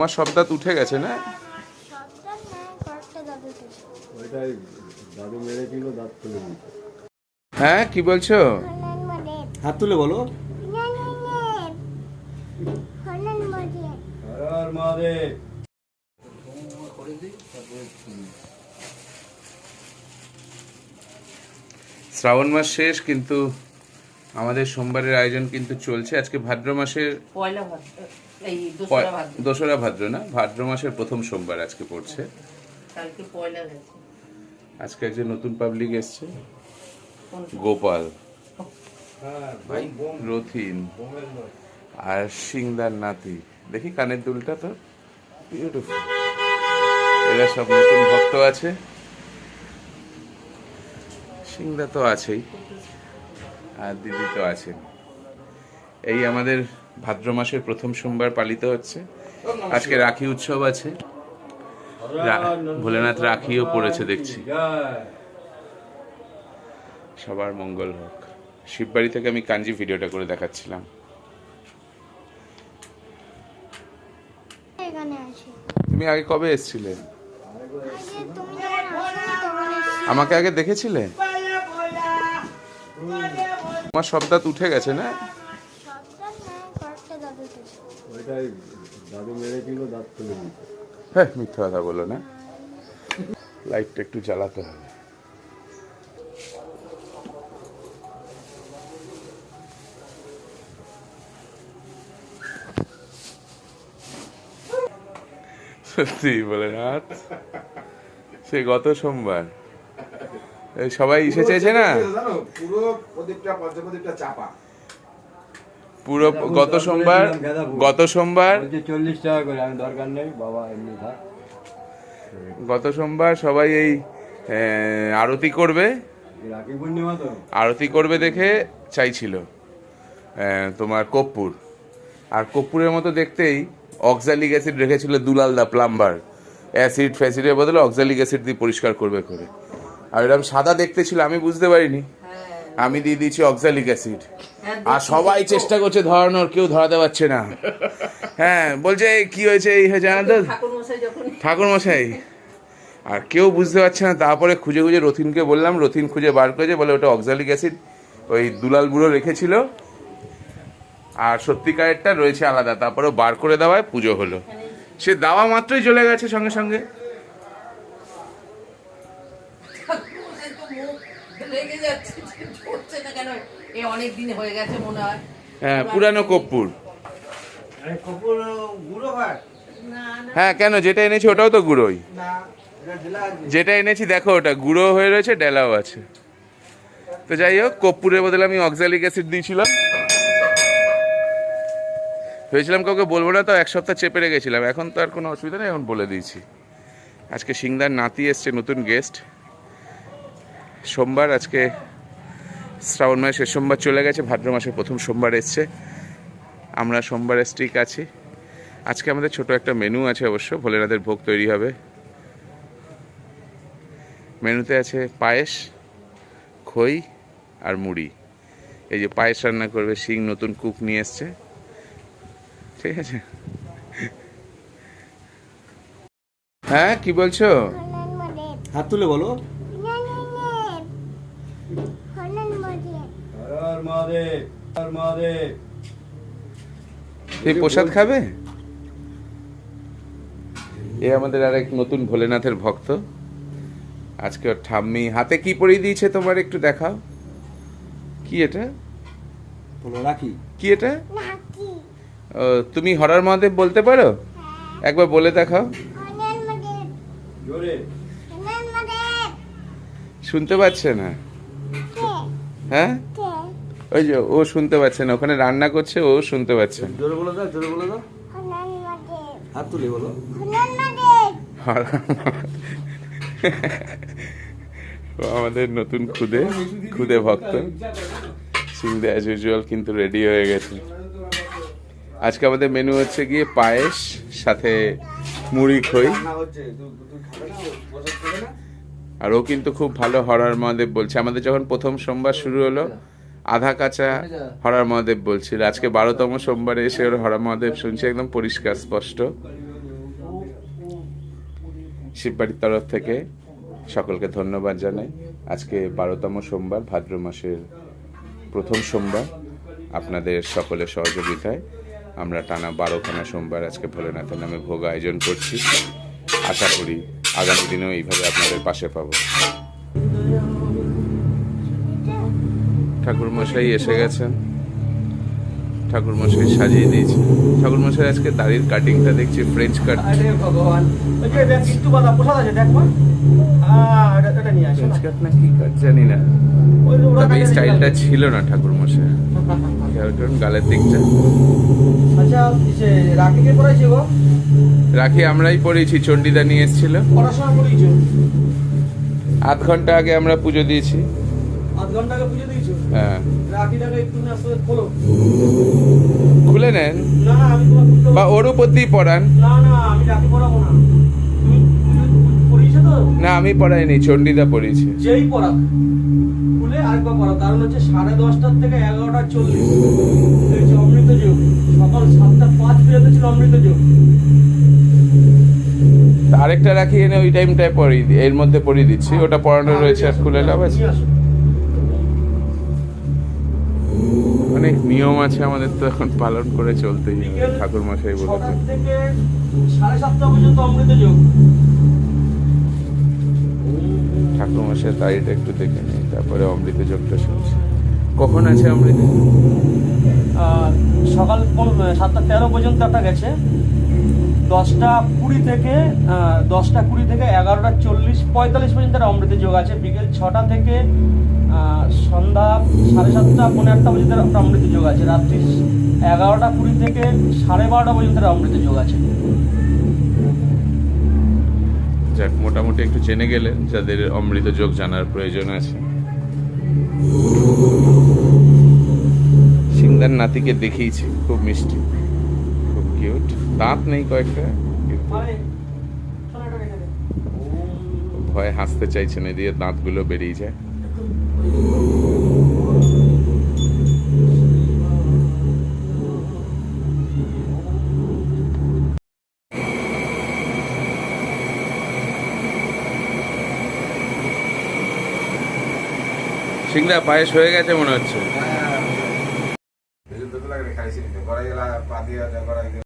আমার সব দাঁত উঠে গেছে না? হ্যাঁ কি বলছো? হাত তুলে বলো। শ্রাবণ মাস শেষ কিন্তু আমাদের সোমবারের আয়োজন কিন্তু চলছে। আজকে ভাদ্র মাসের পয়লা ভাদ্র। এই দোসরা ভাদ্র। না ভাদ্র মাসের প্রথম সোমবার আজকে পড়ছে। কালকে পয়লা আজকে একজন নতুন পাবলিক এসছে। গোপাল। হ্যাঁ রথিন। আর সিংদার নাতি। দেখি কানের দুলটা তো। বিউটিফুল এরা সব নতুন ভক্ত আছে। সিংদা তো আছেই। আর দিদি তো আছেন। এই আমাদের ভাদ্র মাসের প্রথম সোমবার পালিত হচ্ছে। আজকে রাখি উৎসব আছে। ভোলেনাথ রাখিও পড়েছে দেখছি। সবার মঙ্গল হোক। শিববাড়ি থেকে আমি কাঞ্জি ভিডিওটা করে দেখাচ্ছিলাম। তুমি আগে কবে এসেছিলে। আমাকে আগে দেখেছিলে? তোমার সব দাঁত উঠে গেছে না? কয়েকটা দাদু থেকে ওইটাই দাঁত তুলে দিত হ্যাঁ মিথ্যা কথা বলো না। লাইটটা একটু জ্বালাতে হবে। সত্যি বলে না সে গত সোমবার। এই সবাই এসে চেয়েছে না? পুরো প্রদীপটা পঞ্চপ্রদীপটা চাপা। পুরো গত সোমবার গত সোমবার চল্লিশ টাকা করে আমি দরকার নেই বাবা এমনি থাক। গত সোমবার সবাই এই আরতি করবে। আরতি করবে দেখে চাইছিল তোমার কর্পূর আর কর্পূরের মতো দেখতেই অক্সালিক অ্যাসিড রেখেছিল দুলাল দা প্লাম্বার। অ্যাসিড ফ্যাসিডের বদলে অক্সালিক অ্যাসিড দিয়ে পরিষ্কার করবে করে। আর এরকম সাদা দেখতে ছিল আমি বুঝতে পারিনি। আমি দিয়ে দিয়েছি অক্সালিক অ্যাসিড আর সবাই চেষ্টা করছে ধরানোর কেউ ধরাতে পারছে না। হ্যাঁ বলছে "এই কি হয়েছে? এই হয়েছে জানো তো ঠাকুর মশাই যখন ঠাকুর মশাই। আর কেউ বুঝতে পারছে না তারপরে খুঁজে খুঁজে রথিনকে বললাম রথিন খুঁজে বার করেছে বলে ওটা অক্সালিক অ্যাসিড ওই দুলাল বুড়ো রেখেছিল। আর সত্যিকারেরটা রয়েছে আলাদা তারপরে বার করে দেওয়ায় পুজো হলো। সে দাওয়া মাত্রই চলে গেছে সঙ্গে সঙ্গে ঠাকুর মশাই তো মুখ লেগে যাচ্ছে যে ধরছে না কেন এ অনেক দিন হয়ে গেছে মনে হয়। হ্যাঁ পুরানো কর্পূর গুঁড়ো হয়? না না। হ্যাঁ কেন? যেটা এনেছি ওটাও তো গুঁড়োই। না এটা ঢেলা আছে। যেটা এনেছি দেখো ওটা গুঁড়ো হয়ে রয়েছে ডেলাও আছে। তো যাই হোক কর্পূরের বদলে আমি অক্সালিক অ্যাসিড দিয়েছিলাম। ভেবেছিলাম কাউকে বলব না তো এক সপ্তাহ চেপে রেখেছিলাম। এখন তো আর কোনো অসুবিধা নেই এখন বলে দিয়েছি। আজকে সিংদার নাতি এসছে নতুন গেস্ট সোমবার আজকে শ্রাবণ মাসের শেষ সোমবার চলে গেছে ভাদ্র মাসের প্রথম সোমবার এসছে। আমরা সোমবারে স্ট্রিক আছি। আজকে আমাদের ছোট একটা মেনু আছে অবশ্য ভোলেনাথের ভোগ তৈরি হবে। মেনুতে আছে পায়েস খই আর মুড়ি। এই যে পায়েস রান্না করবে সিং নতুন কুক নিয়ে এসছে। ঠিক আছে? হ্যাঁ কি বলছো? হাত তুলে বলো না না না হনন মডেল আর মারে আর মারে এই প্রসাদ খাবে? এ আমাদের আরেক নতুন ভোলেনাথের ভক্ত। আজকে ওর ঠাম্মি হাতে কি পরিয়ে দিয়েছে তোমার একটু দেখাও? কি এটা? বলো রাখি। কি এটা? ও, তুমি হরার মহাদেব বলতে পারো? একবার বলে দেখাও। শুনতে পাচ্ছে না। হ্যাঁ? ওই যে ও শুনতে পাচ্ছে না ওখানে রান্না করছে ও শুনতে পাচ্ছে জোরে বলে দাও জোরে বলে দাও। হাত তুলে বলো। আমাদের নতুন খুদে খুদে ভক্ত। সিংদে অ্যাজ ইউজুয়াল কিন্তু রেডি হয়ে গেছে। আজকে আমাদের মেনু হচ্ছে গিয়ে পায়েস সাথে মুড়ি খই। আর ও কিন্তু খুব ভালো হরার মহাদেব বলছে। আমাদের যখন প্রথম সোমবার শুরু হলো আধা কাঁচা হরার মহাদেব বলছিল আজকে বারোতম সোমবারে এসে ওর হরা মহাদেব শুনছি একদম পরিষ্কার স্পষ্ট। শিববাড়ির তরফ থেকে সকলকে ধন্যবাদ জানাই। আজকে বারোতম সোমবার ভাদ্র মাসের প্রথম সোমবার আপনাদের সকলের সহযোগিতায় আমরা টানা বারোখানা সোমবার আজকে ভোলেনাথের নামে ভোগ আয়োজন করছি। আশা করি আগামী দিনেও এইভাবে আপনাদের পাশে পাবো। ঠাকুরমশাই এসে গেছেন। ঠাকুরমশাই সাজিয়ে দিয়েছে ঠাকুরমশাই আজকে দাড়ির কাটিংটা দেখছি ফ্রেঞ্চ কাট ফ্রেঞ্চ কাট না। কি কাট জানি না। তবে এই স্টাইলটা ছিল না ঠাকুরমশাই। খেয়াল করুন গালের দিকটা। আচ্ছা রাখি আমরাই পড়েছি চণ্ডীদা নিয়ে এসেছিল। আধ ঘণ্টা আগে আমরা পুজো দিয়েছি। হ্যাঁ। খোলো। নেন। বা ওর উপর দিয়ে পড়ান। না আমি পড়াইনি চণ্ডীদা পড়িয়েছে। যেই পড়াক খুলে আরেকবার পড়াও। কারণ হচ্ছে সাড়ে দশটার থেকে এগারোটা চল্লিশ। অমৃত যোগ সকাল সাতটা পাঁচ পর্যন্ত ছিল অমৃত যোগ। আরেকটা রাখি এনে ওই টাইমটায় পড়িয়ে দিই এর মধ্যে পড়িয়ে দিচ্ছি। ওটা পড়ানো রয়েছে আর খুলে লাভ আছে? অনেক নিয়ম আছে আমাদের তো এখন পালন করে চলতেই হবে ঠাকুর মশাই বলেছে ঠাকুর মশাই তারিটা একটু দেখে নিই তারপরে অমৃত যোগটা শুনছি। কখন আছে অমৃত সকাল পনেরো- সাতটা তেরো পর্যন্ত একটা গেছে। দশটা কুড়ি থেকে দশটা কুড়ি থেকে এগারোটা চল্লিশ, পঁয়তাল্লিশ পর্যন্ত একটা অমৃত যোগ আছে। বিকেল ছটা থেকে সন্ধ্যা সাড়ে সাতটা পনেরো আটটা পর্যন্ত একটা অমৃত যোগ আছে। রাত্রি এগারোটা কুড়ি থেকে সাড়ে বারোটা পর্যন্ত একটা অমৃত যোগ আছে। যাক, মোটামুটি একটু জেনে গেলে যাদের অমৃত যোগ জানার প্রয়োজন আছে। সিংদার নাতিকে দেখিয়েছি, খুব মিষ্টি। কিউট দাঁত নেই কয়েকটা কিন্তু। ভয়ে হাসতে চাইছেন এদিকে দাঁতগুলো বেরিয়ে যায়। সিংদা পায়েস হয়ে গেছে মনে হচ্ছে।